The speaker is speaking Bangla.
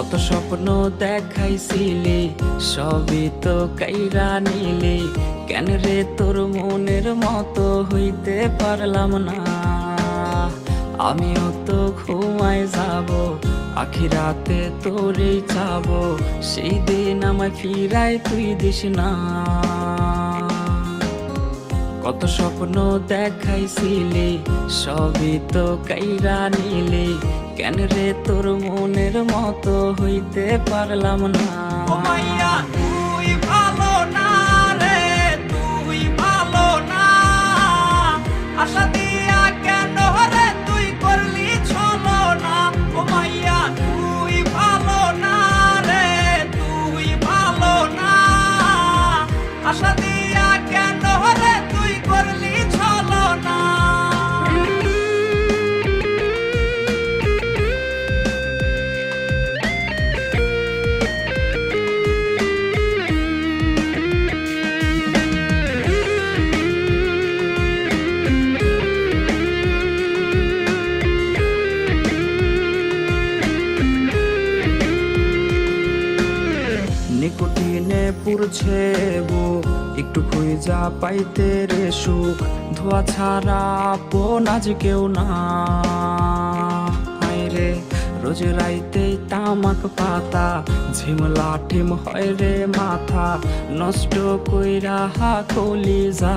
কত স্বপ্ন দেখাইছিলি, সবই তো কাইরা নিলি। কেন রে তোর মনের মতো হইতে পারলাম না? আমিও তো ঘুমায় যাব আখিরাতে তোরেই চাব। সেই দিন আমায় ফিরাই তুই দিস না। কত স্বপ্ন দেখাইছিলি, সবই তো কাইরা নিলি। কেন রে তোর মনের মতো হইতে পারলাম না? পুরছে বো একটু যা পাইতে রে সুখ, ধোয়া ছাড়া আপন আজ কেউ না। রে, রোজ রাইতে তামাক পাতা ঝিম লাঠিম হয় রে মাথা, নষ্ট কইরা হা কলি যা